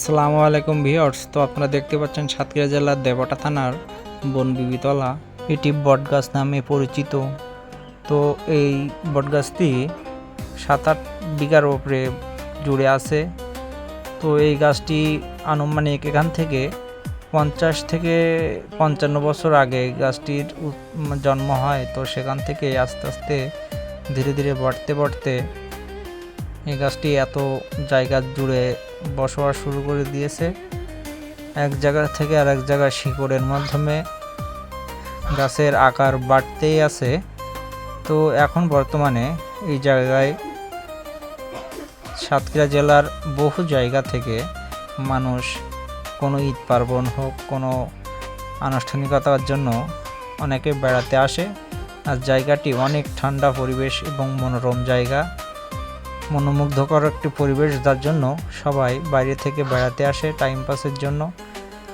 আসসালামু আলাইকুম ভিওর্স তো আপনারা দেখতে পাচ্ছেন সাতক্ষীরা জেলার দেবটা থানার বনবিবিতলা এটি বটগাছ নামে পরিচিত। তো এই বটগাছটি সাত আট বিঘার ওপরে জুড়ে আছে। তো এই গাছটি আনুমানিক এখান থেকে পঞ্চাশ থেকে পঞ্চান্ন বছর আগে গাছটির জন্ম হয়। তো সেখান থেকে আস্তে আস্তে ধীরে ধীরে বাড়তে বাড়তে এই গাছটি এত জায়গা জুড়ে বসবাস শুরু করে দিয়েছে। এক জায়গা থেকে আর এক জায়গায় শিকড়ের মাধ্যমে গাছের আকার বাড়তেই আছে। তো এখন বর্তমানে এই জায়গায় সাতক্ষীরা জেলার বহু জায়গা থেকে মানুষ কোনো ঈদ পার্বণ হোক, কোনো আনুষ্ঠানিকতার জন্য অনেকে বেড়াতে আসে। আর জায়গাটি অনেক ঠান্ডা পরিবেশ এবং মনোরম জায়গা। মনোমুগ্ধকর একটি পরিবেশ যার জন্য সবাই বাইরে থেকে বেড়াতে আসে টাইম পাসের জন্য।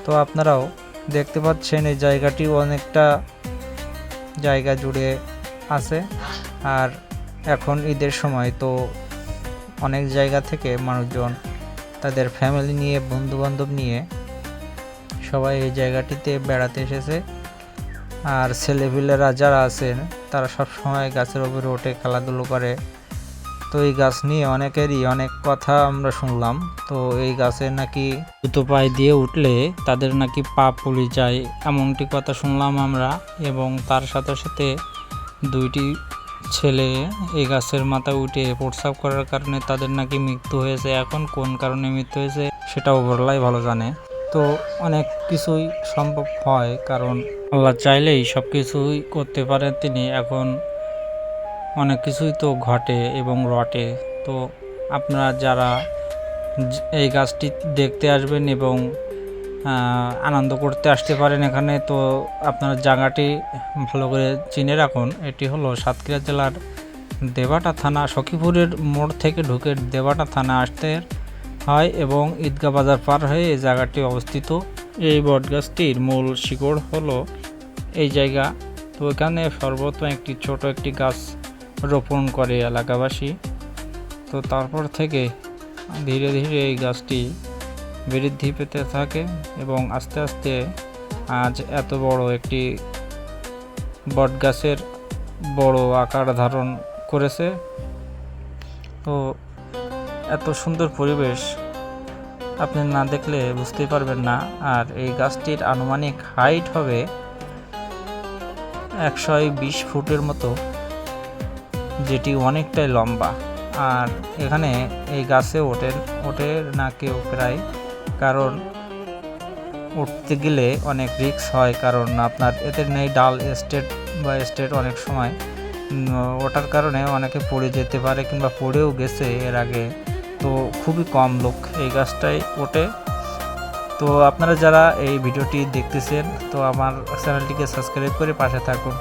তো আপনারাও দেখতে পাচ্ছেন এই জায়গাটি অনেকটা জায়গা জুড়ে আছে। আর এখন ঈদের সময় তো অনেক জায়গা থেকে মানুষজন তাদের ফ্যামিলি নিয়ে বন্ধু বান্ধব নিয়ে সবাই এই জায়গাটিতে বেড়াতে এসেছে। আর ছেলেপিলেরা যারা আছেন, তারা সব সময় গাছের উপরে ওঠে খেলাধুলো করে। তো এই গাছ নিয়ে অনেকেরই অনেক কথা আমরা শুনলাম। তো এই গাছে নাকি জুতো পায়ে দিয়ে উঠলে তাদের নাকি পা পুড়ে যায় এমনটি কথা শুনলাম আমরা এবং তার সাথে সাথে দুইটি ছেলে এই গাছের মাথায় উঠে প্রস্রাব করার কারণে তাদের নাকি মৃত্যু হয়েছে। এখন কোন কারণে মৃত্যু হয়েছে সেটাও বড়লাই ভালো জানে। তো অনেক কিছুই সম্ভব হয়, কারণ আল্লাহ চাইলেই সব কিছুই করতে পারেন তিনি। এখন অনেক কিছুই তো ঘটে এবং রটে। তো আপনারা যারা এই গাছটি দেখতে আসবেন এবং আনন্দ করতে আসতে পারেন এখানে, তো আপনারা জায়গাটি ভালো করে চিনে রাখুন। এটি হলো সাতক্ষীরা জেলার দেবাটা থানা, সখীপুরের মোড় থেকে ঢুকে দেবাটা থানা আসতে হয় এবং ঈদগাহ বাজার পার হয়ে এই জায়গাটি অবস্থিত। এই বটগাছটির মূল শিকড় হলো এই জায়গা। তো এখানে সর্বপ্রথম একটি ছোট একটি গাছ রোপণ করে এলাকাবাসী। তো তারপর থেকে ধীরে ধীরে এই গাছটি বৃদ্ধি পেতে থাকে এবং আস্তে আস্তে আজ এত বড় একটি বট গাছের বড় আকার ধারণ করেছে। তো এত সুন্দর পরিবেশ আপনি না দেখলে বুঝতেই পারবেন না। আর এই গাছটির আনুমানিক হাইট হবে একশো বিশ ফুটের মতো। যেটি অনেকটাই লম্বা। আর এখানে এই গাছে ওঠে ওঠে না কেউ প্রায়, কারণ উঠতে গেলে অনেক রিস্ক হয়, কারণ আপনার এতে নেই ডাল এস্টেট বা এস্টেট অনেক সময়। ওঠার কারণে অনেকে পড়ে যেতে পারে কিংবা পড়েও গেছে এর আগে। তো খুবই কম লোক এই গাছটাই ওঠে। তো আপনারা যারা এই ভিডিওটি দেখতেছেন, তো আমার চ্যানেলটিকে সাবস্ক্রাইব করে পাশে থাকুন।